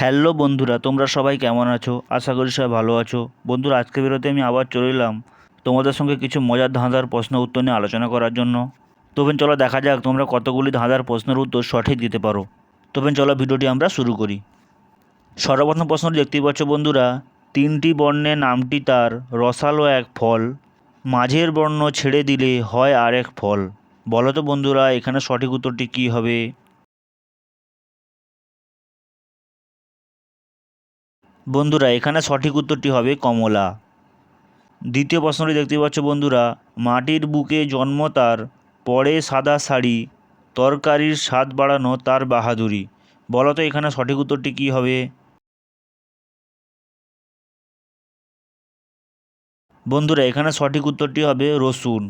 Hello বন্ধুরা, তোমরা সবাই কেমন আছো? আশা করি সবাই ভালো আছো। বন্ধুরা, আজকে বেরোতে আমি আবার চলে এলাম তোমাদের সঙ্গে কিছু মজার ধাঁধার প্রশ্ন উত্তর নিয়ে আলোচনা করার জন্য। তবে চলো দেখা যাক তোমরা কতগুলি ধাঁধার প্রশ্নের উত্তর সঠিক দিতে পারো। তবে চলো ভিডিওটি আমরা শুরু করি। সর্বপ্রথম প্রশ্নটি দেখতেই পাচ্ছ বন্ধুরা, তিনটি বর্ণে নামটি তার, রসালো এক ফল, মাঝের বর্ণ ছেড়ে দিলে হয় আর এক ফল। বলো তো বন্ধুরা, এখানে সঠিক উত্তরটি কী হবে? বন্ধুরা, এখানে সঠিক উত্তরটি হবে কমলা। দ্বিতীয় প্রশ্নটি দেখতে পাচ্ছ বন্ধুরা, মাটির বুকে জন্ম তার, পরে সাদা শাড়ি, তরকারির স্বাদ বাড়ানো তার বাহাদুরি। বলো তো, এখানে সঠিক উত্তরটি কী হবে? বন্ধুরা, এখানে সঠিক উত্তরটি হবে রসুন।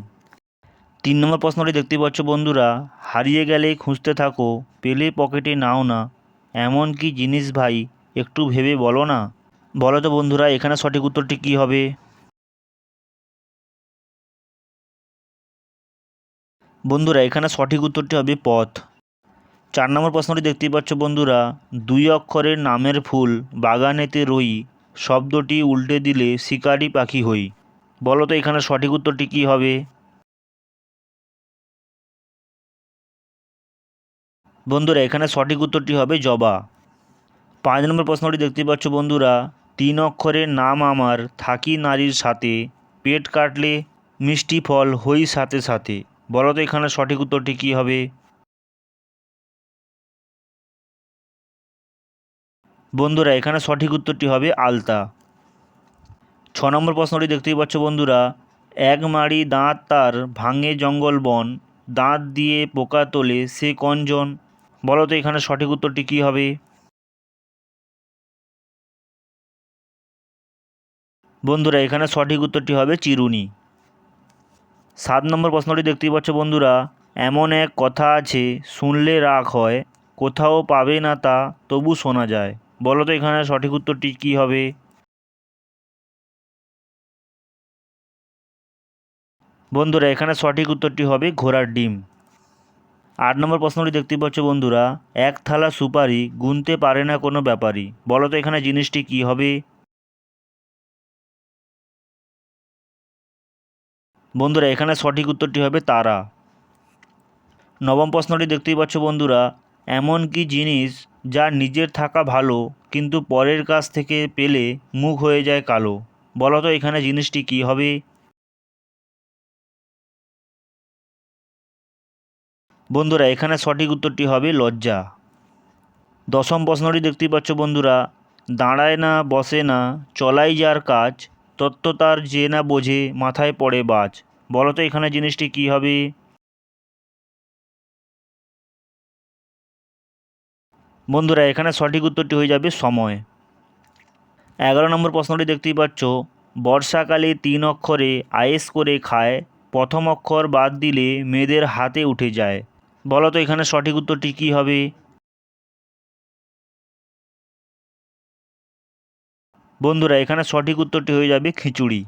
তিন নম্বর প্রশ্নটি দেখতে পাচ্ছ বন্ধুরা, হারিয়ে গেলে খুঁজতে থাকো, পেলে পকেটে নাও না এমন কি জিনিস ভাই একটু ভেবে বলো না। বলো তো বন্ধুরা, এখানে সঠিক উত্তরটি কী হবে? বন্ধুরা, এখানে সঠিক উত্তরটি হবে পথ। চার নম্বর প্রশ্নটি দেখতেই পাচ্ছ বন্ধুরা, দুই অক্ষরের নামের ফুল, বাগানেতে রই, শব্দটি উল্টে দিলে শিকারি পাখি হই। বলো তো এখানে সঠিক উত্তরটি কী হবে? বন্ধুরা, এখানে সঠিক উত্তরটি হবে জবা। পাঁচ নম্বর প্রশ্নটি দেখতে পাচ্ছ বন্ধুরা, তিন অক্ষরের নাম আমার, থাকি নারীর সাথে, পেট কাটলে মিষ্টি ফল হই সাথে সাথে, বলো তো এখানে সঠিক উত্তরটি কী হবে? বন্ধুরা, এখানে সঠিক উত্তরটি হবে আলতা। ছ নম্বর প্রশ্নটি দেখতেই পাচ্ছ বন্ধুরা, এক মাড়ি দাঁত তার ভাঙে জঙ্গল বন, দাঁত দিয়ে পোকা তোলে সে কঞ্জন বলো তো এখানে সঠিক উত্তরটি কী হবে? বন্ধুরা, এখানে সঠিক উত্তরটি হবে চিরুনি। সাত নম্বর প্রশ্নটি দেখতেই পাচ্ছ বন্ধুরা, এমন এক কথা আছে, শুনলে রাগ হয়, কোথাও পাবে না তা, তবু শোনা যায়। বলো তো এখানে সঠিক উত্তরটি কী হবে? বন্ধুরা, এখানে সঠিক উত্তরটি হবে ঘোড়ার ডিম। আট নম্বর প্রশ্নটি দেখতে পাচ্ছ বন্ধুরা, এক থালা সুপারি গুনতে পারে না কোনো ব্যাপারই বলো তো এখানে জিনিসটি কী হবে? বন্ধুরা, এখানে সঠিক উত্তরটি হবে তারা। নবম প্রশ্নটি দেখতেই পাচ্ছ বন্ধুরা, এমন কি জিনিস যা নিজের থাকা ভালো, কিন্তু পরের কাছ থেকে পেলে মুখ হয়ে যায় কালো? বলো তো এখানে জিনিসটি কী হবে? বন্ধুরা, এখানে সঠিক উত্তরটি হবে লজ্জা। দশম প্রশ্নটি দেখতেই পাচ্ছ বন্ধুরা, দাঁড়ায় না, বসে না, চলাই যার কাজ তত্ত্ব তার যে না বোঝে, মাথায় পড়ে বাজ। বলো তো এখানে জিনিসটি কী হবে? বন্ধুরা, এখানে সঠিক উত্তরটি হয়ে যাবে সময়। এগারো নম্বর প্রশ্নটি দেখতেই পাচ্ছ। বর্ষাকালে তিন অক্ষরে আয়েস করে খায়, প্রথম অক্ষর বাদ দিলে মেয়েদের হাতে উঠে যায়। বলো তো এখানে সঠিক উত্তরটি কী হবে? বন্ধুরা, এখানে সঠিক উত্তরটি হয়ে যাবে খিচুড়ি।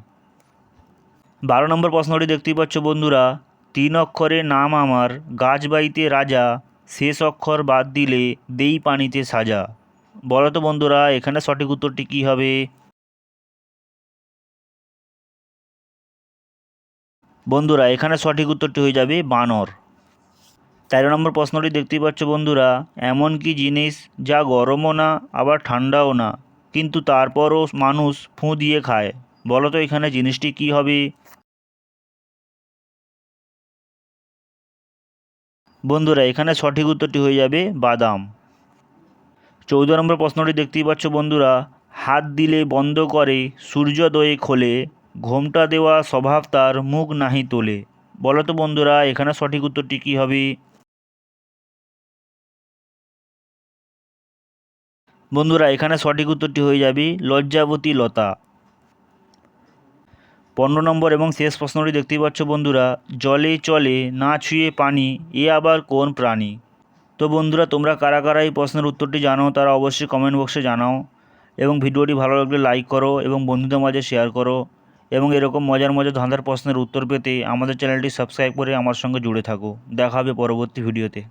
বারো নম্বর প্রশ্নটি দেখতেই পাচ্ছ বন্ধুরা, তিন অক্ষরে নাম আমার, গাছ বাইতে রাজা, শেষ অক্ষর বাদ দিলে দেই পানিতে সাজা। বলো তো বন্ধুরা, এখানে সঠিক উত্তরটি কী হবে? বন্ধুরা, এখানে সঠিক উত্তরটি হয়ে যাবে বানর। তেরো নম্বর প্রশ্নটি দেখতেই পাচ্ছ বন্ধুরা, এমন কি জিনিস যা গরমও না, আবার ঠান্ডাও না? কিন্তু তারপরও মানুষ ফুঁ দিয়ে খায়। বলো তো এখানে জিনিসটি কী হবে? বন্ধুরা, এখানে সঠিক উত্তরটি হয়ে যাবে বাদাম। চৌদ্দ নম্বর প্রশ্নটি দেখতেই পাচ্ছ বন্ধুরা, হাত দিলে বন্ধ করে, সূর্যোদয়ে খোলে, ঘোমটা দেওয়া স্বভাব তার মুখ নাহি তোলে। বলো তো বন্ধুরা, এখানে সঠিক উত্তরটি কী হবে? বন্ধুরা, এখানে সঠিক উত্তরটি হয়ে যাবে লজ্জাবতী লতা। পনেরো নম্বর এবং শেষ প্রশ্নটি দেখতেই পাচ্ছ বন্ধুরা, জলে চলে না ছুঁয়ে পানি, এ আবার কোন প্রাণী? তো বন্ধুরা, তোমরা কারা কারা এই প্রশ্নের উত্তরটি জানো তারা অবশ্যই কমেন্ট বক্সে জানাও এবং ভিডিওটি ভালো লাগলে লাইক করো এবং বন্ধুদের মাঝে শেয়ার করো এবং এরকম মজার মজার ধাঁধার প্রশ্নের উত্তর পেতে আমাদের চ্যানেলটি সাবস্ক্রাইব করে আমার সঙ্গে জুড়ে থাকো। দেখা হবে পরবর্তী ভিডিওতে।